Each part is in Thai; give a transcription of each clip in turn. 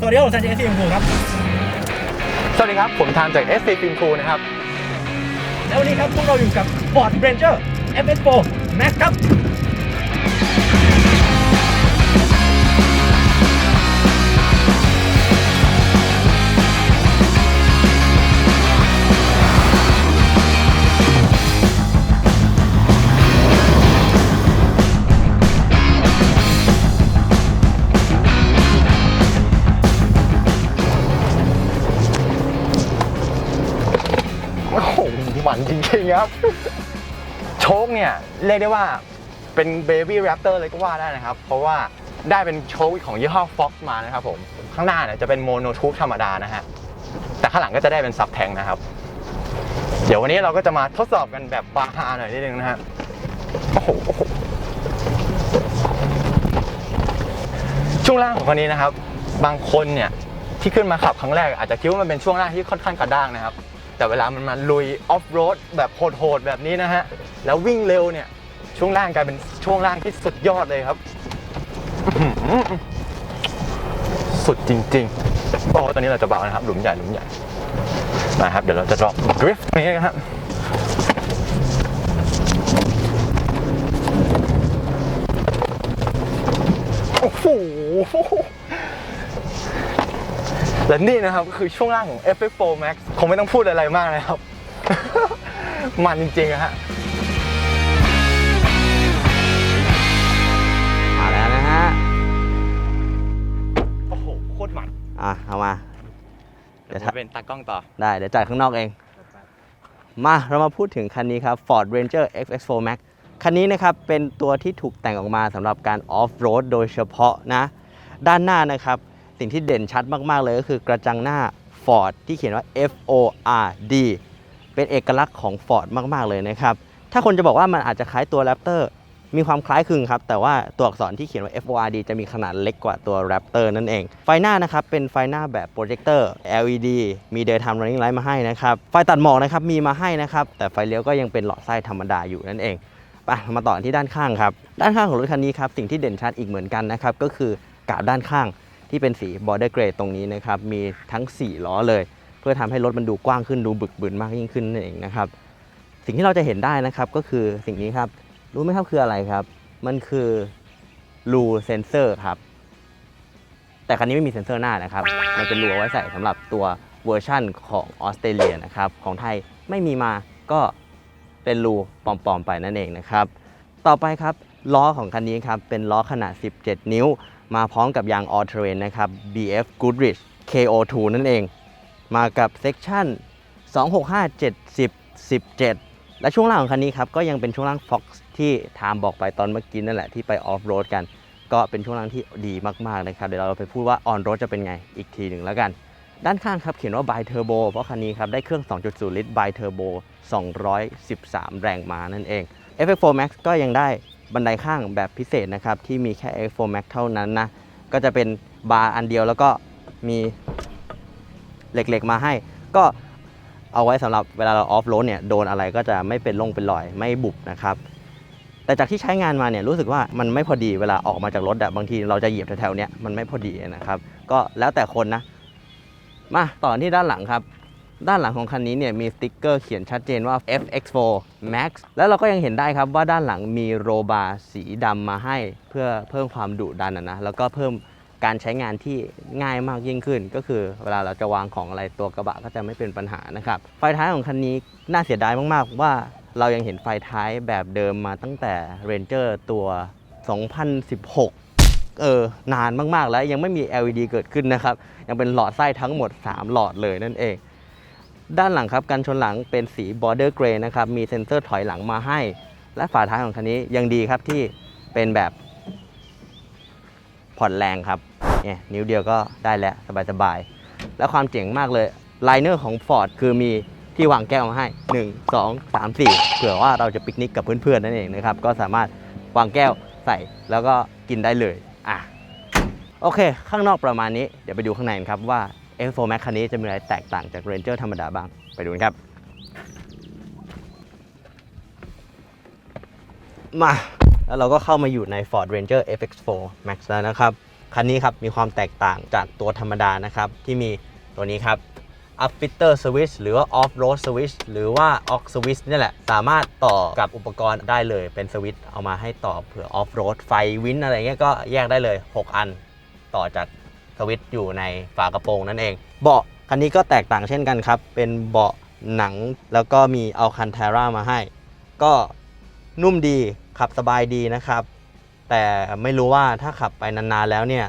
สวัสดีครับผมซันเจสซี่ของผมครับ สวัสดีครับ ผมทามจาก SC Film Crew นะครับ แล้ววันนี้ครับพวกเราอยู่กับ Ford Ranger FS4 Max ครับ ริงๆครับโชคเนี่ยเรียกได้ว่าเป็น Baby Raptor เลยก็ว่าได้นะครับ เพราะว่าได้เป็นโชคของยี่ห้อ Fox มานะครับผม ข้างหน้าเนี่ยจะเป็นโมโนทูบธรรมดานะฮะ แต่ข้างหลังก็จะได้เป็นซับแทงนะครับ เดี๋ยววันนี้เราก็จะมาทดสอบกันแบบปาฮาหน่อยนิดนึงนะฮะโอ้โหช่วงล่างของคันนี้นะครับ บางคนเนี่ยที่ขึ้นมาขับครั้งแรกอาจจะคิดว่ามันเป็นช่วงล่างที่ค่อนข้างกระด้างนะครับ แต่เวลามันมาลุยออฟโรดแบบโหดๆแบบนี้นะฮะ แล้ววิ่งเร็วเนี่ย ช่วงล่างกลายเป็นช่วงล่างที่สุดยอดเลยครับ สุดจริงๆโอ้ตอนนี้เราจะเบานะครับ หลุมใหญ่หลุมใหญ่มาครับ เดี๋ยวเราจะดรอปดริฟต์ตรงนี้นะครับโอ้โห และนี่นะครับคือช่วงล่างของ FF4 Max คงไม่ต้องพูดอะไรมากนะครับ มันจริงๆอะฮะมาแล้วนะฮะ โอ้โหโคตรมันอะเอามา เดี๋เดี๋ยยววถ้า เป็นตากล้องต่อ ได้ เดี๋ยวจ่ายข้างนอกเอง มาเรามาพูดถึงคันนี้ครับ Ford Ranger FX4 Max คันนี้นะครับ เป็นตัวที่ถูกแต่งออกมาสำหรับการออฟโรดโดยเฉพาะนะ ด้านหน้านะครับ สิ่งที่เด่นชัดมากๆเลยก็คือกระจังหน้า Ford ที่เขียนว่า F O R D เป็นเอกลักษณ์ของ Ford มากๆเลยนะครับ ถ้าคนจะบอกว่ามันอาจจะคล้ายตัว Raptor มีความคล้ายคลึงครับ แต่ว่าตัวอักษรที่เขียนว่า F O R D จะมีขนาดเล็กกว่าตัว Raptor นั่นเอง ไฟหน้านะครับ เป็นไฟหน้าแบบโปรเจคเตอร์ LED มี Daytime Running Light มาให้นะครับ ไฟตัดหมอกนะครับ มีมาให้นะครับ แต่ไฟเลี้ยวก็ยังเป็นหลอดไส้ธรรมดาอยู่นั่นเองไปมาต่อที่ด้านข้างครับ ด้านข้างของรถคันนี้ครับ สิ่งที่เด่นชัดอีกเหมือนกันนะครับ ก็คือกาบด้านข้าง ที่เป็นสี border gray ตรงนี้นะครับมีทั้ง 4 ล้อเลย เพื่อทำให้รถมันดูกว้างขึ้นดูบึกบึนมากยิ่งขึ้นนั่นเองนะครับ สิ่งที่เราจะเห็นได้นะครับก็คือสิ่งนี้ครับ รู้ไหมครับคืออะไรครับ มันคือรูเซนเซอร์ครับ แต่คันนี้ไม่มีเซ็นเซอร์หน้านะครับ มันเป็นรูเอาไว้ใส่สำหรับตัวเวอร์ชั่นของออสเตรเลียนะครับของไทยไม่มีมาก็เป็นรูปลอมๆไปนั่นเองนะครับ ต่อไปครับล้อของคันนี้ครับเป็นล้อขนาด 17 นิ้ว มาพร้อมกับยาง All Terrain นะครับ BF Goodrich KO2 นั่นเอง มากับเซกชัน265 70 17 และช่วงล่างของคันนี้ครับก็ยังเป็นช่วงล่าง Fox ที่ไทม์บอกไปตอนเมื่อกี้นั่นแหละที่ไปออฟโรดกัน ก็เป็นช่วงล่างที่ดีมากๆนะครับ เดี๋ยวเราไปพูดว่าออนโรดจะเป็นไงอีกทีหนึ่งแล้วกัน ด้านข้างครับเขียนว่า Bi Turbo เพราะคันนี้ครับได้เครื่อง 2.0 ลิตร Bi Turbo 213 แรงม้านั่นเอง FX4 Max ก็ยังได้ บันไดข้างแบบพิเศษนะครับ ที่มีแค่ FX4 Max เท่านั้นนะ ก็จะเป็นบาร์อันเดียวแล้วก็มีเหล็กๆมาให้ ก็เอาไว้สำหรับเวลาเราออฟโรดเนี่ยโดนอะไรก็จะไม่เป็นลงเป็นรอยไม่บุบนะครับ แต่จากที่ใช้งานมาเนี่ยรู้สึกว่ามันไม่พอดีเวลาออกมาจากรถอะบางทีเราจะเหยียบแถวๆเนี้ยมันไม่พอดีนะครับ ก็แล้วแต่คนนะ มาต่อที่ด้านหลังครับ ด้านหลังของคันนี้เนี่ยมีสติ๊กเกอร์เขียนชัดเจนว่า FX4 Max แล้วเราก็ยังเห็นได้ครับว่าด้านหลังมีโรบาร์สีดำมาให้เพื่อเพิ่มความดุดันนะนะแล้วก็เพิ่มการใช้งานที่ง่ายมากยิ่งขึ้น ก็คือเวลาเราจะวางของอะไรตัวกระบะก็จะไม่เป็นปัญหานะครับไฟท้ายของคันนี้น่าเสียดายมากๆ ว่าเรายังเห็นไฟท้ายแบบเดิมมาตั้งแต่ Ranger ตัว 2016 เออนานมากๆแล้วยังไม่มี LED เกิดขึ้นนะครับ ยังเป็นหลอดไส้ทั้งหมด 3 หลอดเลยนั่นเอง ด้านหลังครับกันชนหลังเป็นสี border gray นะครับ มีเซ็นเซอร์ถอยหลังมาให้ และฝาท้ายของคันนี้ยังดีครับที่เป็นแบบผ่อนแรงครับเนี่ยนิ้วเดียวก็ได้แล้วสบายๆ และความเจ๋งมากเลยไลเนอร์ของ Ford คือมีที่วางแก้วมาให้ 1 2 3 4 เผื่อว่าเราจะปิกนิกกับเพื่อนๆนั่นเองนะครับ ก็สามารถวางแก้วใส่แล้วก็กินได้เลยอะโอเค ข้างนอกประมาณนี้ เดี๋ยวไปดูข้างในนครับว่า F4 Max คันนี้จะมีอะไรแตกต่างจาก Ranger ธรรมดาบ้าง ไปดูกันครับ มาแล้วเราก็เข้ามาอยู่ใน Ford Ranger FX4 Max แล้วนะครับ คันนี้ครับมีความแตกต่างจากตัวธรรมดานะครับ ที่มีตัวนี้ครับ up fitter switch หรือว่า off road switch หรือว่า aux switch นี่แหละ สามารถต่อกับอุปกรณ์ได้เลยเป็นสวิตช์เอามาให้ต่อเผื่อ off road ไฟวินอะไรเงี้ยก็แยกได้เลย 6 อัน ต่อจาก สวิตช์อยู่ในฝากระโปรงนั่นเอง เบาะคันนี้ก็แตกต่างเช่นกันครับ เป็นเบาะหนังแล้วก็มีเอาคันเทรามาให้ ก็นุ่มดีขับสบายดีนะครับ แต่ไม่รู้ว่าถ้าขับไปนานๆแล้วเนี่ย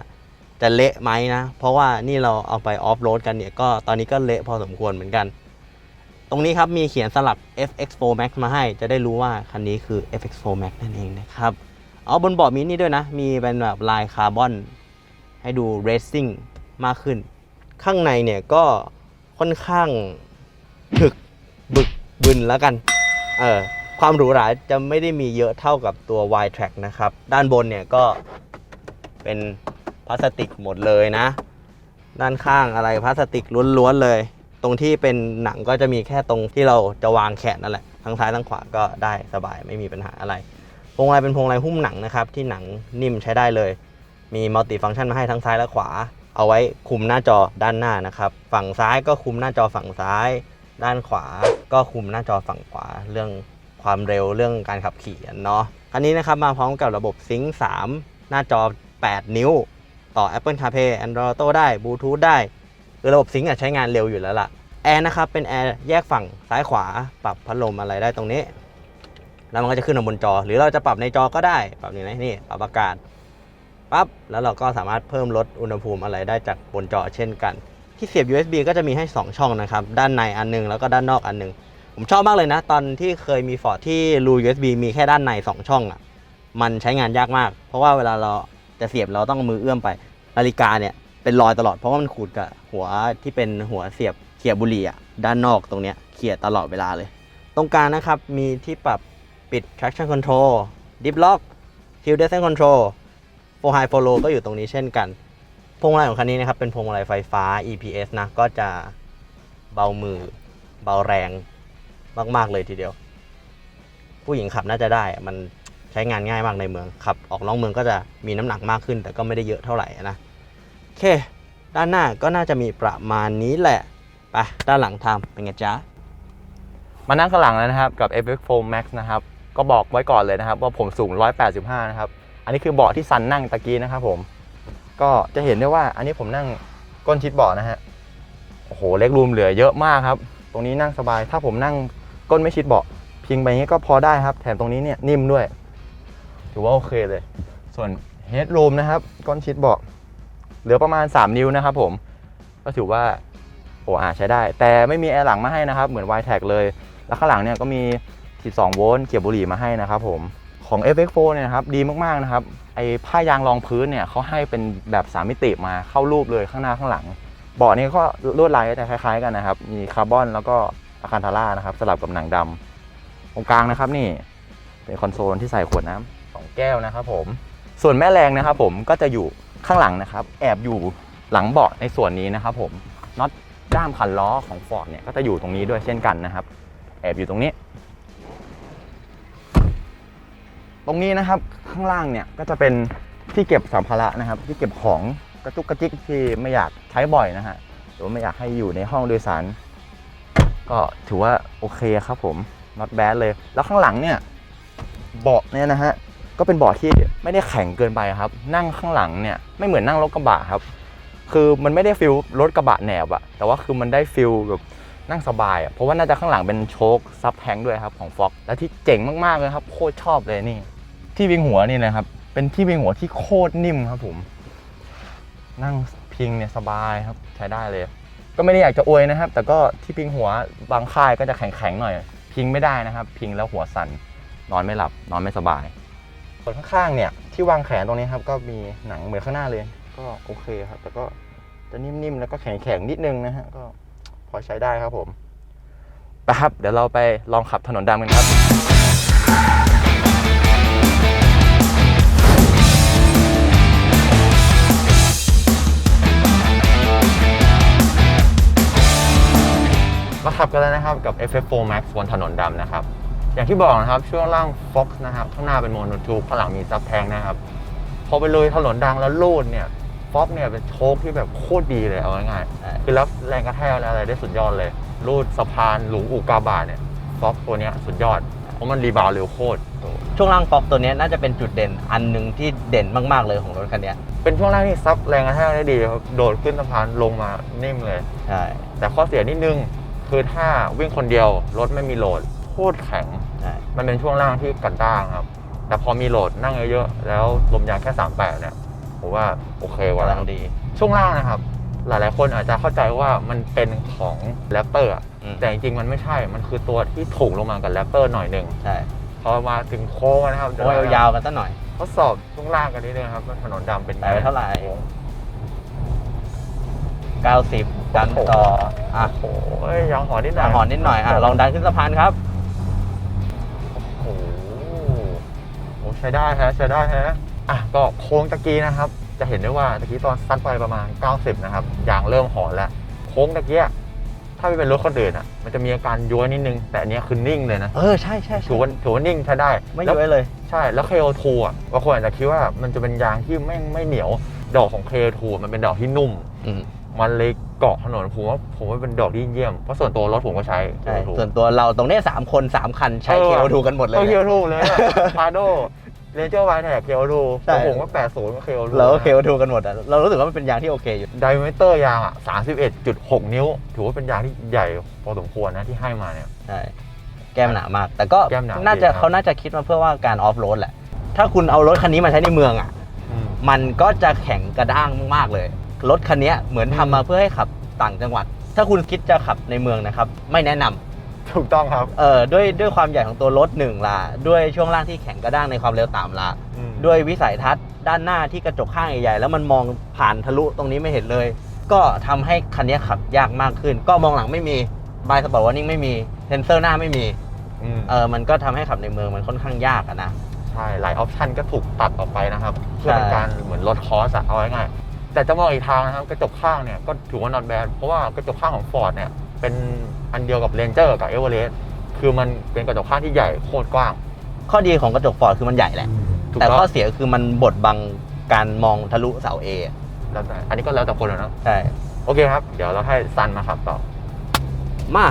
จะเละไหมนะ เพราะว่านี่เราเอาไปออฟโรดกันเนี่ยก็ตอนนี้ก็เละพอสมควรเหมือนกัน ตรงนี้ครับมีเขียนสลัก FX4 Max มาให้ จะได้รู้ว่าคันนี้คือ FX4 Max นั่นเองนะครับ เอาบนเบาะมีนี่ด้วยนะ มีเป็นแบบลายคาร์บอน ให้ดูเรซซิ่งมากขึ้น ข้างในเนี่ยก็ค่อนข้างถึกบึกบึนแล้วกัน เออความหรูหราจะไม่ได้มีเยอะเท่ากับตัว Y Track นะครับ ด้านบนเนี่ยก็เป็นพลาสติกหมดเลยนะ ด้านข้างอะไรพลาสติกล้วนๆเลย ตรงที่เป็นหนังก็จะมีแค่ตรงที่เราจะวางแขนนั่นแหละ ทั้งซ้ายทั้งขวาก็ได้สบายไม่มีปัญหาอะไร พวงมาลัยเป็นพวงมาลัยหุ้มหนังนะครับ ที่หนังนิ่มใช้ได้เลย มีมัลติฟังก์ชันมาให้ทั้งซ้ายและขวา เอาไว้คุมหน้าจอด้านหน้านะครับ ฝั่งซ้ายก็คุมหน้าจอฝั่งซ้าย ด้านขวาก็คุมหน้าจอฝั่งขวา เรื่องความเร็วเรื่องการขับขี่เนาะคันนี้นะครับมาพร้อมกับระบบซิงค์3หน้าจอ 8 นิ้ว ต่อ Apple CarPlay Android Auto ได้ Bluetooth ได้คือระบบซิงค์อะใช้งานเร็วอยู่แล้วล่ะแอร์นะครับเป็นแอร์แยกฝั่งซ้ายขวาปรับพัดลมอะไรได้ตรงนี้ แล้วมันก็จะขึ้นมาบนจอ หรือเราจะปรับในจอก็ได้ ปรับนี่นะนี่ปรับอากาศ ปั๊บแล้วเราก็สามารถเพิ่มลดอุณหภูมิอะไรได้จากบนจอเช่นกัน ที่เสียบ USB ก็จะมีให้ 2 ช่องนะครับ ด้านในอันหนึงแล้วก็ด้านนอกอันหนึง ผมชอบมากเลยนะ ตอนที่เคยมีฟอร์ดที่รู USB มีแค่ด้านใน 2 ช่องอะ่ะมันใช้งานยากมาก เพราะว่าเวลาเราจะเสียบเราต้องมือเอื้อมไปนาฬิกาเนี่ยเป็นรอยตลอดเพราะว่ามันขูดกับหัวที่เป็นหัวเสียบเขี่ยบุหรี่อะด้านนอกตรงเนี้ยเขี่ยตลอดเวลาเลย ตรงกลางนะครับมีที่ปรับปิด traction control dip lock hill descent control for high for low ก็อยู่ตรงนี้เช่นกัน พวงมาลัยของคันนี้นะครับเป็นพวงมาลัยไฟฟ้า EPS นะก็จะเบามือเบาแรงมาก ๆ เลยทีเดียว ผู้หญิงขับน่าจะได้มันใช้งานง่ายมากในเมืองขับ ออกนอกเมืองก็จะมีน้ำหนักมากขึ้น แต่ก็ไม่ได้เยอะเท่าไหร่นะโอเค ด้านหน้าก็น่าจะมีประมาณนี้แหละไปด้านหลังทำเป็นไงจ๊ะมานั่งข้างหลังแล้วนะครับ กับ FX4 Max นะครับ ก็บอกไว้ก่อนเลยนะครับ ว่าผมสูง 185 นะครับ อันนี้คือเบาะที่ซันนั่งตะกี้นะครับผม ก็จะเห็นได้ว่าอันนี้ผมนั่งก้นชิดเบาะนะฮะ โอ้โหเล็กรูมเหลือเยอะมากครับ ตรงนี้นั่งสบาย ถ้าผมนั่งก้นไม่ชิดเบาะพิงไปงี้ก็พอได้ครับ แถมตรงนี้เนี่ยนิ่มด้วย ถือว่าโอเคเลย ส่วนเฮดรูมนะครับก้นชิดเบาะเหลือประมาณ 3 นิ้วนะครับผม ก็ถือว่าโอ้อาใช้ได้ แต่ไม่มีแอร์หลังมาให้นะครับ เหมือน y t แท็เลย แล้วข้างหลังเนี่ยก็มี 12 โวลต์เกียร์บุหรี่มาให้นะครับผม ของ FX4 เนี่ยนะครับดีมากๆนะครับไอ้ผ้ายางรองพื้นเนี่ยเขาให้เป็นแบบ3มิติมาเข้ารูปเลยข้างหน้าข้างหลังเบาะนี้ก็ลวดลายก็จะคล้าย ๆ กันนะครับ มีคาร์บอนแล้วก็อะคันทาร่านะครับสลับกับหนังดำตรงกลางนะครับนี่เป็นคอนโซลที่ใส่ขวดน้ำสองแก้วนะครับผมส่วนแม่แรงนะครับผมก็จะอยู่ข้างหลังนะครับ แอบอยู่หลังเบาะในส่วนนี้นะครับผมน็อตด้ามคันล้อของ Ford เนี่ยก็จะอยู่ตรงนี้ด้วยเช่นกันนะครับ แอบอยู่ตรงนี้ ตรงนี้นะครับข้างล่างเนี่ยก็จะเป็นที่เก็บสัมภาระนะครับ ที่เก็บของกระจุกกระจิกที่ไม่อยากใช้บ่อยนะฮะหรือว่าไม่อยากให้อยู่ในห้องโดยสาร ก็ถือว่าโอเคครับผม not bad เลย แล้วข้างหลังเนี่ยเบาะเนี่ยนะฮะก็เป็นเบาะที่ไม่ได้แข็งเกินไปครับ นั่งข้างหลังเนี่ยไม่เหมือนนั่งรถกระบะครับ คือมันไม่ได้ฟิลรถกระบะแหนบอะแต่ว่าคือมันได้ฟิลแบบนั่งสบายอะเพราะว่าน่าจะข้างหลังเป็นโชคซับแทงด้วยครับของฟ็อกและที่เจ๋งมากๆเลยครับโคตรชอบเลยนี่ ที่วิงหัวนี่นะครับ เป็นที่วิงหัวที่โคตรนิ่มครับผม นั่งพิงเนี่ยสบายครับใช้ได้เลย ก็ไม่ได้อยากจะอวยนะครับ แต่ก็ที่พิงหัวบางค่ายก็จะแข็งๆหน่อย พิงไม่ได้นะครับ พิงแล้วหัวสั่นนอนไม่หลับ นอนไม่สบายส่วนข้างๆเนี่ยที่วางแขนตรงนี้ครับ ก็มีหนังเหมือนข้างหน้าเลย ก็โอเคครับ แต่ก็จะนิ่มๆแล้วก็แข็งๆนิดนึงนะฮะก็พอใช้ได้ครับผมไปครับ เดี๋ยวเราไปลองขับถนนดำกันครับ ขับกันแล้วนะครับกับ FF4 Max บนถนนดำนะครับ อย่างที่บอกนะครับช่วงล่าง Fox นะครับข้างหน้าเป็นโมโนทูปข้างหลังมีซับแทงนะครับ พอไปเลยถนนดังแล้วโลดเนี่ยฟ็อกเนี่ยเป็นโชคที่แบบโคตรดีเลยเอาง่ายใช่ๆคือรับแรงกระแทกอะไรได้สุดยอดเลยรูดสะพานหลุมอุกกาบาตเนี่ยฟ็อกตัวเนี้ยสุดยอดเพราะมันรีบาวด์เร็วโคตรช่วงล่างฟอกตัวเนี้ยน่าจะเป็นจุดเด่นอันหนึ่งที่เด่นมากๆเลยของรถคันเนี้ยเป็นช่วงแรกที่ซับแรงกระแทกได้ดีครับโดดขึ้นสะพานลงมานิ่มเลยใช่แต่ข้อเสียนิดนึง คือถ้าวิ่งคนเดียวรถไม่มีโหลดโคตรแข็ง ใช่มันเป็นช่วงล่างที่กันด้างครับ แต่พอมีโหลดนั่งเยอะๆ แล้วลมยางแค่ 38 เนี่ยผมว่าโอเคกว่า กำลังดี ช่วงล่างนะครับ หลายๆ คนอาจจะเข้าใจว่ามันเป็นของแรปเตอร์อะอืม แต่จริงๆ มันไม่ใช่ มันคือตัวที่ถูกลงมากับแรปเตอร์หน่อยหนึ่งใช่พอมาถึงโค้งนะครับโอ้ยยาวๆกันสักหน่อย ทดสอบช่วงล่างกันนิดนึงครับว่าถนนดำเป็นงไปไว้เท่าไหร่ โค้ง 90ดันต่ออะโอ้โหยางหอนิดหน่อะอย หอนนิดหน่อยอะลองดันขึ้นสะพานครับโอ้โหโอ้ใช้ได้ฮะใช้ได้ฮะอะก็โค้งตะกี้นะครับ จะเห็นได้ว่าตะกี้ตอนซัดไปประมาณ 90 นะครับยางเริ่มหอนแล้ว โค้งตะกี้ถ้าไม่เป็นรถคนอื่นอะ มันจะมีอาการย้วยนิดนึง แต่อันเนี้ยคือนิ่งเลยนะ เออใช่ใช่ใช่ถือว่าถือว่านิ่งใช้ได้ไม่แล้วย้วยเลย ใช่ แล้ว KO2 อะบางคนอาจจะคิดว่ามันจะเป็นยางที่ไม่ไม่เหนียว ดอกของ KO2 มันเป็นดอกที่นุ่มอื มมันเลยเกาะถนนผมว่าผมว่าเป็นดอกที่เยี่ยมเพราะส่วนตัวรถผมก็ใช้ใช่ KO2 ส่วนตัวเราตรงเนี้ยสามคนสามคันใช้เออเคโอทูกันหมดเลยก็นะเคียวทูเลยพาโดเรนเจอร์ไวแท็กเคียวทูใช่ผมก็แปดศูนย์ก็เคียวทูเราก็เคโอทูกันหมดอะ เรารู้สึกว่ามันเป็นยางที่โอเคอยู่ไดเมเตอร์ยางอะสามสิบเอ็ดจุดหกนิ้ว ถือว่าเป็นยางที่ใหญ่พอสมควรนะที่ให้มาเนี่ย ใช่ แก้มหนามาก แต่ก็แก้มหนาน่าจะดีครับเขาน่าจะคิดมาเพื่อว่าการออฟโรดแหละ ถ้าคุณเอารถคันนี้มาใช้ในเมืองอะอืมมันก็จะแข็งกระด้างมากๆเลย รถคันเนี้ยเหมือนทำมาเพื่อให้ขับต่างจังหวัด ถ้าคุณคิดจะขับในเมืองนะครับ ไม่แนะนำ ถูกต้องครับเออด้วยด้วยความใหญ่ของตัวรถหนึ่งละด้วยช่วงล่างที่แข็งกระด้างในความเร็วต่ำละอืมด้วยวิสัยทัศน์ด้านหน้าที่กระจกข้างใหญ่ๆแล้วมันมองผ่านทะลุตรงนี้ไม่เห็นเลย ก็ทำให้คันนี้ขับยากมากขึ้น ก็มองหลังไม่มีบายสปอร์ตวอร์นิ่งไม่มีเซนเซอร์หน้าไม่มีอืมเออมันก็ทำให้ขับในเมืองมันค่อนข้างยากอะนะ ใช่ หลายออปชันก็ถูกตัดออกไปนะครับ เพื่อเป็นใช่การเหมือนลดคอสอะเอาง่ายๆ แต่จะมองอีกทางนะครับกระจกข้างเนี่ยก็ถือว่า not bad เพราะว่ากระจกข้างของ Ford เนี่ยเป็นอันเดียวกับ Ranger กับ Everest คือมันเป็นกระจกข้างที่ใหญ่โคตรกว้าง ข้อดีของกระจกฟอร์ดคือมันใหญ่แหละ ถูกแต่ต้ข้อองเสียคือมันบดบังการมองทะลุเสาเอแล้วแต่อันนี้ก็แล้วแต่คนอะเนอะใช่ โอเคครับ เดี๋ยวเราให้ซันมาขับต่อ มา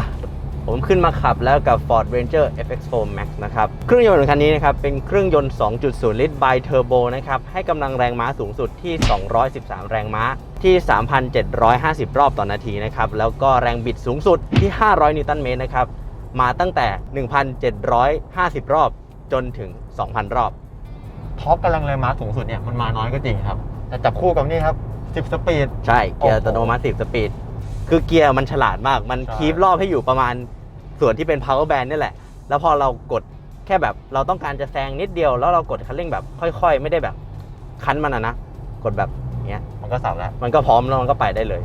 ผมขึ้นมาขับแล้วกับ Ford Ranger FX4 Max นะครับ เครื่องยนต์ของคันนี้นะครับ เป็นเครื่องยนต์ 2.0 ลิตร bi turbo นะครับ ให้กำลังแรงม้าสูงสุดที่ 213 แรงม้าที่ 3,750 รอบต่อนาทีนะครับ แล้วก็แรงบิดสูงสุดที่ 500 นิวตันเมตรนะครับ มาตั้งแต่ 1,750 รอบจนถึง 2,000 รอบ ท็อปกำลังแรงม้าสูงสุดเนี่ยมันมาน้อยก็จริงครับ แต่จับคู่กับนี่ครับ 10 สปีด ใช่ เกียร์โอ้โหอัตโนมัติ10สปีด คือเกียร์มันฉลาดมาก มันใช่ คีบรอบให้อยู่ประมาณ ส่วนที่เป็น power band นี่แหละ แล้วพอเรากดแค่แบบเราต้องการจะแซงนิดเดียว แล้วเรากดคันเร่งแบบค่อย ๆ ไม่ได้แบบคันมันอะนะ กดแบบเนี้ย มันก็สับแล้ว มันก็พร้อมแล้วมันก็ไปได้เลย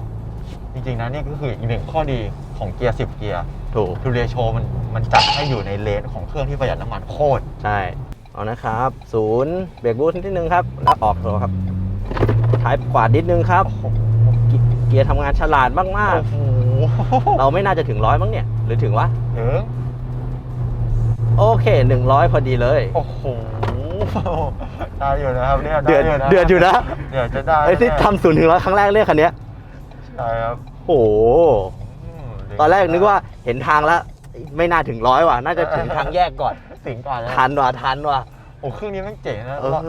จริงๆนะนี่ก็คืออีกหนึ่งข้อดีของเกียร์10 เกียร์ถูกทูเรโชมันมันจัดให้อยู่ในเลนของเครื่องที่ประหยัดน้ำมันโคตร ใช่ เอานะครับศูนย์เบรกบูทนิดนึงครับ แล้วออกตัวครับท้ายขวานิดนึงครับเกีเกียร์ทำงานฉลาดมากโอ้โหๆ เราไม่น่าจะถึงร้อยมั้งเนี่ย หรือถึงวะถึงโอเค100พอดีเลย โอ้โหได้อยู่นะครับเนี่ยเดือดไนะเดือดอยู่นะเดือดจะได้ไอ้ที่แน่ทำศูนย์ถึงร้อยครั้งแรกเนี่ยคันเนี้ยใช่ครับโอ้โหอืมตอนแรกนึกว่าเห็นทางแล้วไม่น่าถึงร้อยว่ะ น่าจะถึงทางแยกก่อนสิงก่อนแล้วทันว่ะทันว่ะโอ้เครื่องนี้มันเจ๋งนะเออรอบ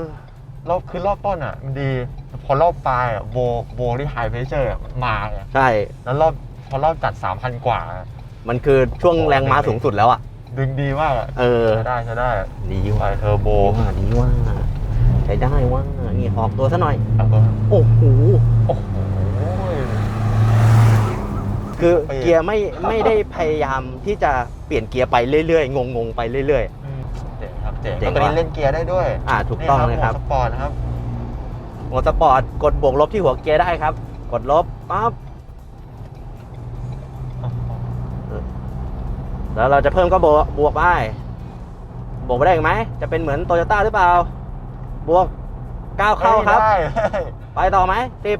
รอบคือรอบต้นอะ มันดี พอรอบปลายอะโบโบที่ไฮเพรสเชอร์มาไงใช่แล้วรอบพ อรอบจัด 3,000 กว่า มันคือช่วงแรงม้าสูงสุดแล้วอะ ดึงดีมากอะเออ ใช้ได้ใช้ได้ดีไฟว่ะเทอร์โบดีว่ะดีว่ะใช้ได้ว่ะนี่ออกตัวซะหน่อย แล้วก็โอ้โห โอ้โห คือเปลี่ยนเกียร์ไม่ไม่ได้พยายามที่จะเปลี่ยนเกียร์ไปเรื่อยๆ งงๆ ไปเรื่อย อืมเจ๋งครับเจ๋งเจ๋งแล้วตัวนี้ว่ะเล่นเกียร์ได้ด้วยๆ อ่าถูกต้องเลยครับโหมดสปอร์ตนะครับ หัวสปอร์ตกดบวกลบที่หัวเกียร์ได้ครับ กดลบปั๊บ แล้วเราจะเพิ่มก็บวกบวกไปบวกไปได้อีกไหม จะเป็นเหมือนโตโยต้าหรือเปล่า บวกก้าวเข้าครับได้ไปต่อไหมสิบ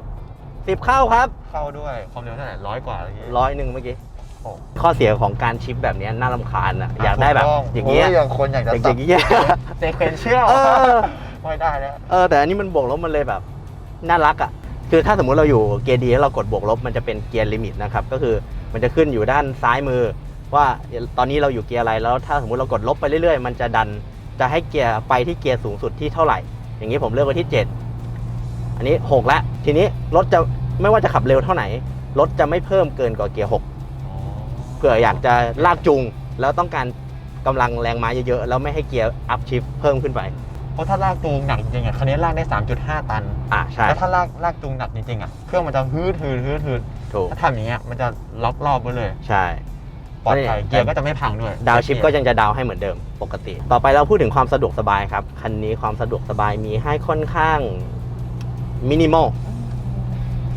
สิบเข้าครับเข้าด้วยความเร็วเท่าไหร่ร้อยกว่าเมื่อกี้ร้อยหนึ่งเมื่อกี้ โอ้ ข้อเสียของการชิปแบบเนี้ยน่ารำคาญอะอยากได้แบบถูต้อย่างเงี้ยโอย่างคนอยากจะอสัย่างเงี้ย เซเควนเชียลเออ ไม่ได้แล้ว เออแต่อันนี้มันบวกลบมันเลยแบบน่ารักอะคือถ้าสมมุติเราอยู่เกียร์ดีแล้วเรากดบวกลบมันจะเป็นเกียร์ลิมิตนะครับก็คือมันจะขึ้นอยู่ด้านซ้ายมือ ว่าตอนนี้เราอยู่เกียร์อะไรแล้วถ้าสมมุติเรากดลบไปเรื่อยๆ มันจะดันจะให้เกียร์ไปที่เกียร์สูงสุดที่เท่าไหร่ อย่างนี้ผมเลือกไว้ที่ 7 อันนี้6แล้วทีนี้รถจะไม่ว่าจะขับเร็วเท่าไหร่รถจะไม่เพิ่มเกินกว่าเกียร์6เผื่ออยากจะลากจูงแล้วต้องการกำลังแรงม้าเยอะๆแล้วไม่ให้เกียร์อัพชิฟเพิ่มขึ้นไปเพราะถ้าลากจูงหนักจริงๆอะคันนี้ลากได้ 3.5 ตันอ่าใช่แล้วถ้าลากลากจูงหนักจริงๆอะเครื่องมันจะฮืดฮืดฮืดฮืดถูกถ้าทำอย่างเงี้ยมันจะล็อกรอบไว้เลย ใช่ ปลอดภัยนี่เกียร์ก็จะไม่พังด้วยดาวชิปก็ยังจะดาวให้เหมือนเดิมปกติ ต่อไปเราพูดถึงความสะดวกสบายครับ คันนี้ความสะดวกสบายมีให้ค่อนข้างมินิมอล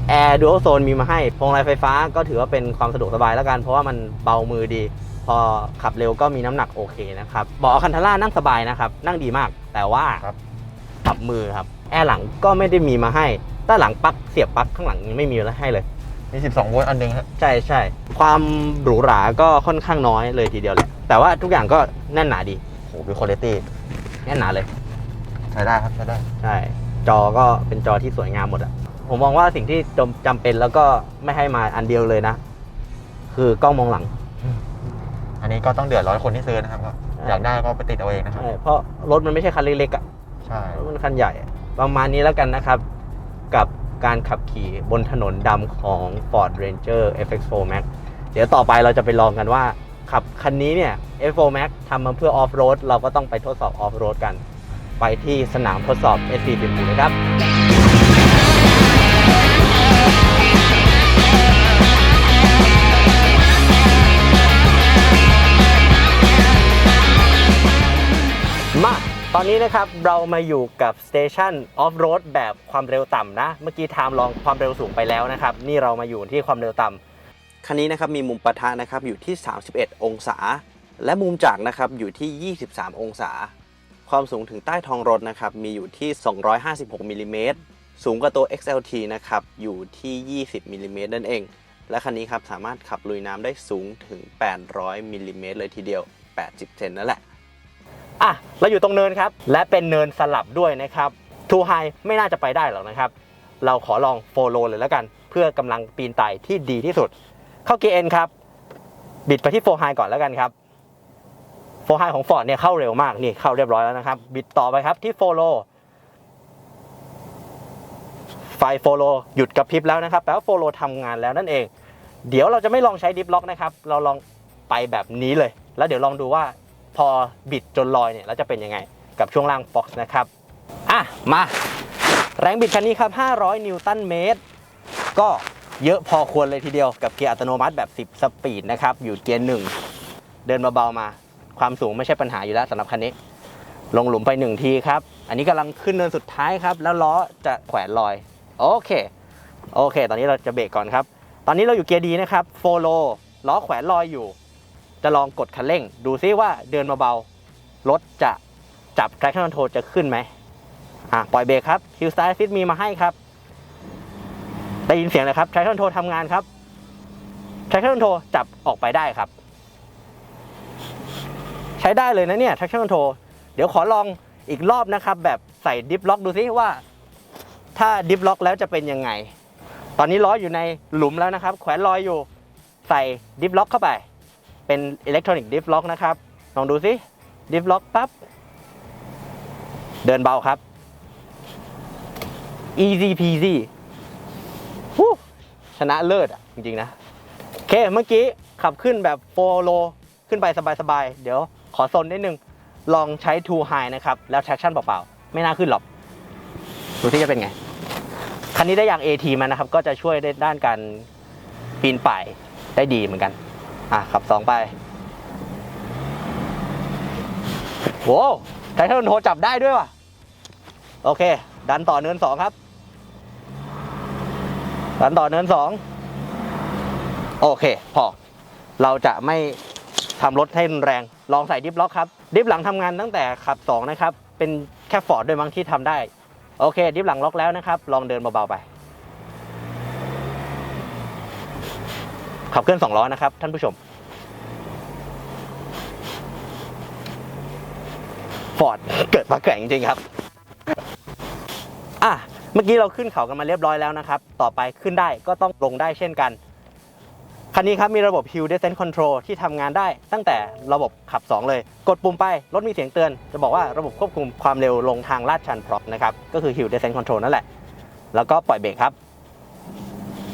แอร์ดูอัลโซนมีมาให้พวงมาลัยไฟฟ้าก็ถือว่าเป็นความสะดวกสบายแล้วกัน เพราะว่ามันเบามือดี พอขับเร็วก็มีน้ำหนักโอเคนะครับเบาะคันทาร่านั่งสบายนะครับ นั่งดีมาก แต่ว่าครับขับมือครับ แอร์หลังก็ไม่ได้มีมาให้ด้านหลังปลั๊กเสียบปลั๊กข้างหลังยังไม่มีแล้วให้เลย มี 12 โวลต์อันหนึงฮะ ใช่ใช่ความหรูหราก็ค่อนข้างน้อยเลยทีเดียวแหละ แต่ว่าทุกอย่างก็แน่นหนาดี โหมีคุณภาพแน่นหนาเลย ใช้ได้ครับ ใช้ได้ ใช่ จอก็เป็นจอที่สวยงามหมดอะผมมองว่าสิ่งที่จำจำเป็นแล้วก็ไม่ให้มาอันเดียวเลยนะ คือกล้องมองหลัง อันนี้ก็ต้องเดือดร้อนคนที่ซื้อนะครับก็อยากได้ก็ไปติดเอาเองนะครับ ใช่เพราะรถมันไม่ใช่คันเล็กๆอะ ใช่รถมันคันใหญ่อะประมาณนี้แล้วกันนะครับ กับ การขับขี่บนถนนดำของ Ford Ranger FX4 Max เดี๋ยวต่อไปเราจะไปลองกันว่า ขับคันนี้เนี่ย F4 Max ทำมาเพื่อออฟโรดเราก็ต้องไปทดสอบออฟโรดกัน ไปที่สนามทดสอบ SC 1 0เลยครับ ตอนนี้นะครับเรามาอยู่กับสเตชันออฟโรดแบบความเร็วต่ำนะ เมื่อกี้ไทม์ลองความเร็วสูงไปแล้วนะครับ นี่เรามาอยู่ที่ความเร็วต่ำคันนี้นะครับมีมุมปะทะนะครับอยู่ที่ 31 องศา และมุมจากนะครับอยู่ที่ 23 องศา ความสูงถึงใต้ท้องรถนะครับมีอยู่ที่ 256มิลลิเมตรสูงกว่าตัว XLT นะครับอยู่ที่ 20มิลลิเมตรนั่นเอง และคันนี้ครับสามารถขับลุยน้ำได้สูงถึง 800มิลลิเมตรเลยทีเดียว 80 เซนนั่นแหละ อะเราอยู่ตรงเนินครับ และเป็นเนินสลับด้วยนะครับทูไฮไม่น่าจะไปได้หรอกนะครับ เราขอลองโฟโลเลยแล้วกัน เพื่อกำลังปีนไต่ที่ดีที่สุด เข้าเกียร์เอ็นครับ บิดไปที่โฟไฮก่อนแล้วกันครับโฟไฮของฟอร์ดเนี่ยเข้าเร็วมากนี่เข้าเรียบร้อยแล้วนะครับ บิดต่อไปครับที่โฟโลไฟโฟโลหยุดกระพริบแล้วนะครับแปลว่าโฟโลทำงานแล้วนั่นเอง เดี๋ยวเราจะไม่ลองใช้ดิฟล็อกนะครับ เราลองไปแบบนี้เลย แล้วเดี๋ยวลองดูว่า พอบิดจนลอยเนี่ยแล้วจะเป็นยังไงกับช่วงล่าง Fox นะครับอะมาแรงบิดคันนี้ครับ 500 นิวตันเมตร ก็เยอะพอควรเลยทีเดียวกับเกียร์อัตโนมัติแบบ 10 สปีดนะครับ อยู่เกียร์หนึ่งเดินเบาๆมา ความสูงไม่ใช่ปัญหาอยู่แล้วสำหรับคันนี้ ลงหลุมไปหนึ่งทีครับ อันนี้กำลังขึ้นเนินสุดท้ายครับ แล้วล้อจะแขวนลอย โอเค โอเค ตอนนี้เราจะเบรกก่อนครับ ตอนนี้เราอยู่เกียร์ดีนะครับโฟโลล้อแขวนลอยอยู่ จะลองกดคันเร่ง ดูซิว่าเดินเบาๆรถจะจับ traction control จะขึ้นไหมอะปล่อยเบรกครับ Hill Start Assist มีมาให้ครับ ได้ยินเสียงเลยครับ traction control ทำงานครับ traction control จับออกไปได้ครับ ใช้ได้เลยนะเนี่ย traction control เดี๋ยวขอลองอีกรอบนะครับ แบบใส่ dip lock ดูซิว่า ถ้า dip lock แล้วจะเป็นยังไง ตอนนี้ล้ออยู่ในหลุมแล้วนะครับ แขวนลอยอยู่ ใส่ dip lock เข้าไป เป็นอิเล็กทรอนิกส์ดิฟล็อกนะครับ ลองดูสิดิฟล็อกปั๊บ เดินเบาครับ easy peasy ชนะเลิศอะ จริง ๆ นะ โอเค เมื่อกี้ขับขึ้นแบบโฟโลขึ้นไปสบาย ๆ เดี๋ยวขอโซนนิดนึง ลองใช้ two high นะครับ แล้ว traction เปล่า ๆ ไม่น่าขึ้นหรอก ดูที่จะเป็นไง คันนี้ได้อย่าง AT มานะครับ ก็จะช่วยในด้านการปีนป่ายได้ดีเหมือนกัน อะขับสองไปโว้ไทเทนโทจับได้ด้วยว่ะ โอเค ดันต่อเนินสองครับ ดันต่อเนินสองโอเค พอ เราจะไม่ทำรถให้รุนแรง ลองใส่ดิฟล็อกครับ ดิฟหลังทำงานตั้งแต่ขับ 2 นะครับ เป็นแค่ฟอร์ดด้วยมั้งที่ทำได้ โอเค ดิฟหลังล็อกแล้วนะครับ ลองเดินเบาๆไป ขับเคลื่อนสองล้อนะครับ ท่านผู้ชมฟอร์ดเกิดมาแกร่งจริงๆครับอะเมื่อกี้เราขึ้นเขากันมาเรียบร้อยแล้วนะครับ ต่อไปขึ้นได้ก็ต้องลงได้เช่นกัน คันนี้ครับมีระบบ Hill Descent Control ที่ทำงานได้ตั้งแต่ระบบขับ 2 เลย กดปุ่มไป รถมีเสียงเตือน จะบอกว่าระบบควบคุมความเร็วลงทางลาดชันพร็อพนะครับ ก็คือ Hill Descent Control นั่นแหละ แล้วก็ปล่อยเบรกครับ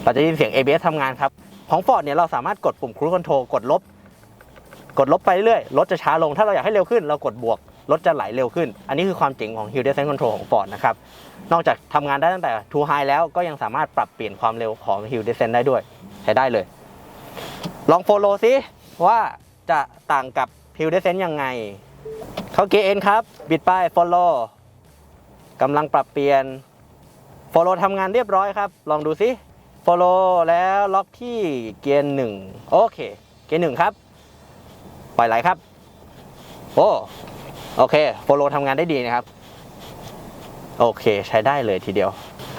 เราจะได้ยินเสียง ABS ทำงานครับ ของ Ford เนี่ยเราสามารถกดปุ่ม Cruise Control กดลบ กดลบไปเรื่อยรถจะช้าลง ถ้าเราอยากให้เร็วขึ้น เรากดบวก รถจะไหลเร็วขึ้น อันนี้คือความเจ๋งของ Hill Descent Control ของ Ford นะครับ นอกจากทำงานได้ตั้งแต่ Too High แล้วก็ยังสามารถปรับเปลี่ยนความเร็วของ Hill Descent ได้ด้วย ใช้ได้เลย ลอง follow ซิว่าจะต่างกับ Hill Descent ยังไง เข้าเกียร์เอ็นครับ บิดไป follow กำลังปรับเปลี่ยน follow ทำงานเรียบร้อยครับ ลองดูซิ follow แล้วล็อกที่เกียร์หนึ่งโอเค เกียร์หนึ่งครับ ปล่อยไหลครับ โอ้โอเค follow ทำงานได้ดีนะครับ โอเคใช้ได้เลยทีเดียว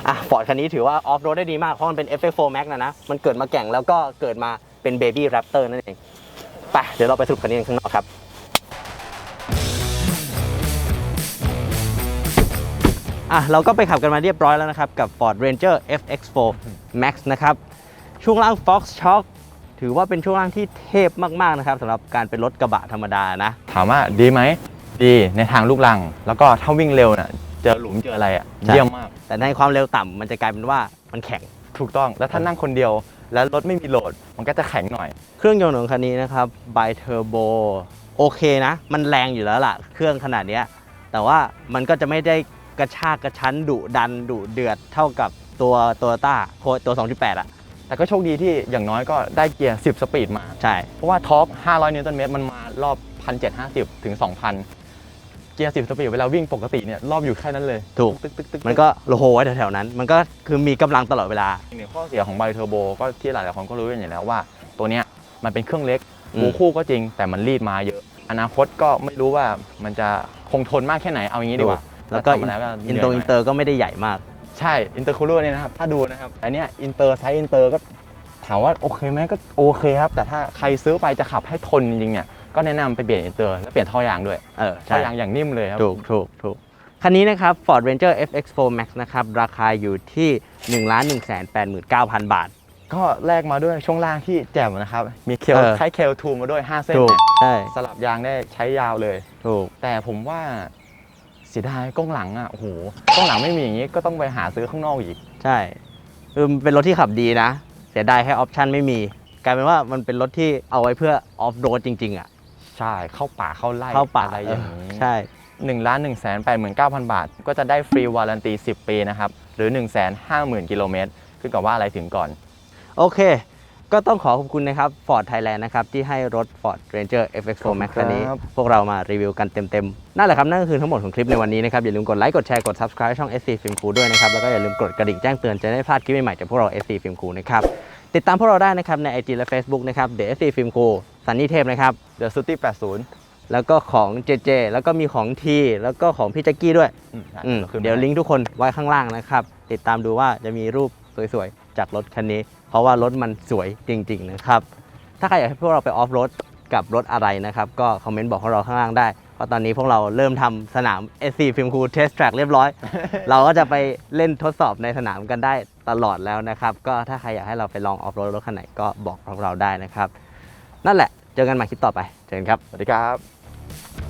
อะฟอร์ดคันนี้ถือว่าออฟโรดได้ดีมาก เพราะมันเป็น FF4 Max นะนะ มันเกิดมาแก่งแล้วก็เกิดมาเป็น Baby Raptor นั่นเอง ไป เดี๋ยวเราไปสรุปคันนี้ข้างนอกครับ อะเราก็ไปขับกันมาเรียบร้อยแล้วนะครับ กับ Ford Ranger FX4 Max นะครับ ช่วงล่าง Fox Shock ถือว่าเป็นช่วงล่างที่เทพมาก ๆ นะครับสำหรับการเป็นรถกระบะธรรมดานะ ถามว่าดีไหม ดีในทางลูกลัง แล้วก็ถ้าวิ่งเร็วน่ะเจอหลุมเจออะไรอะใช่ เยี่ยมมาก แต่ในความเร็วต่ำมันจะกลายเป็นว่ามันแข็ง ถูกต้องแล้วถ้านั่งคนเดียว แล้วรถไม่มีโหลด มันก็จะแข็งหน่อย เครื่องยนต์ของคันนี้นะครับไบเทอร์โบโอเคนะ มันแรงอยู่แล้วล่ะ เครื่องขนาดเนี้ยแต่ว่ามันก็จะไม่ได้ กระชากกระชั้นดุดันดุเดือดเท่ากับตัวตัวต้าตัว 2.8 อะ แต่ก็โชคดีที่อย่างน้อยก็ได้เกียร์ 10 สปีดมา ใช่ เพราะว่าท็อป 500 นิวตันเมตรมันมารอบ 1,750 ถึง 2,000 เกียร์ 10 สปีดเวลาวิ่งปกติเนี่ยรอบอยู่แค่นั้นเลยถูกตึกตึกตึกมันก็โลโหไว้แถวๆนั้น มันก็คือมีกำลังตลอดเวลาอีกหนึ่งข้อเสียของไบเทอร์โบก็ที่หลายๆคนก็รู้กันอยู่แล้วว่า ตัวเนี้ยมันเป็นเครื่องเล็กอืมหูคู่ก็จริงแต่มันรีดมาเยอะ อนาคตก็ไม่รู้ว่ามันจะคงทนมากแค่ไหนเอาอย่างนี้ดีกว่า แล้วก็ทำมาแล้วก็อินโตอินเตอร์ก็ไม่ได้ใหญ่มาก ใช่อินเตอร์คูลเลอร์เนี่ยนะครับ ถ้าดูนะครับ อันเนี้ยอินเตอร์ไซส์อินเตอร์ก็ถามว่าโอเคไหมก็โอเคครับ แต่ถ้าใครซื้อไปจะขับให้ทนจริงๆเนี่ยก็แนะนำไปเปลี่ยนอินเตอร์แล้วเปลี่ยนท่อยางด้วยเออท่ใช่อยางอย่างนิ่มเลยครับถูกถูกถูกคันนี้นะครับ Ford Ranger FX4 Max นะครับ ราคาอยู่ที่ 1 1 8 9 0 0 0 บาท ก็แลกมาด้วยช่วงล่างที่แจ่มนะครับ มีเคลเออใช้เคลทูมาด้วย 5 เส้นถูกเนี่ยใช่สลับยางได้ใช้ยาวเลย ถูก แต่ผมว่าเสียดายกล้องหลังอะโอ้โหกล้องหลังไม่มีอย่างนี้ก็ต้องไปหาซื้อข้างนอกอีก ใช่คือมันเป็นรถที่ขับดีนะ เสียดายแค่ออปชันไม่มี กลายเป็นว่ามันเป็นรถที่เอาไว้เพื่อออฟโรดจริง ๆ อะ ใช่เข้าป่าเข้าไร่เข้าป่าอะไรอย่างนี้ใช่หนึ่งล้านหนึ่งแสนแปดหมื่นเก้าพันบาท ก็จะได้ฟรีวารันตี10ปีนะครับ หรือ1 5 0 0 0 0กิโลเมตรขึ้นกับว่าอะไรถึงก่อน โอเค ก็ต้องขอขอบคุณนะครับ Ford Thailand นะครับ ที่ให้รถ Ford Ranger FX4 Max คันนี้ครับพวกเรามารีวิวกันเต็มๆ นั่นแหละครับ นั่นก็คือทั้งหมดของคลิปในวันนี้นะครับ อย่าลืมกดไลค์กดแชร์กด subscribe ช่อง SC Film Crew ด้วยนะครับ แล้วก็อย่าลืมกดกระดิ่งแจ้งเตือนจะได้ไม่พลาดคลิปใหม่ๆจากพวกเรา SC Film Crew นะครับติดตามพวกเราได้นะครับใน IG และ Facebook นะครับ The SC Film Crew สันนิเทพนะครับ The City 80 แล้วก็ของ JJ แล้วก็มีของ T แล้วก็ของพี่แจ็กกี้ด้วยอืมใช่อืมราขึ้นเดี๋ยวมาลิงก์ทุกคนไว้ข้างล่างนะครับติดตามดูว่าจะมีรูปสวยๆจากรถคันนี้เพ ราะว่ารถมันสวยจริง ๆ นะครับ ถ้าใครอยากให้พวกเราไปออฟโรดกับรถอะไรนะครับ ก็คอมเมนต์บอกพวกเราข้างล่างได้ เพราะตอนนี้พวกเราเริ่มทำสนาม SC Film Crew Test Track เรียบร้อย เราก็จะไปเล่นทดสอบในสนามกันได้ตลอดแล้วนะครับ ก็ถ้าใครอยากให้เราไปลองออฟโรดรถคันไหนก็บอกพวกเราได้นะครับ นั่นแหละ เจอกันใหม่คลิปต่อไป เจอกันครับ สวัสดีครับ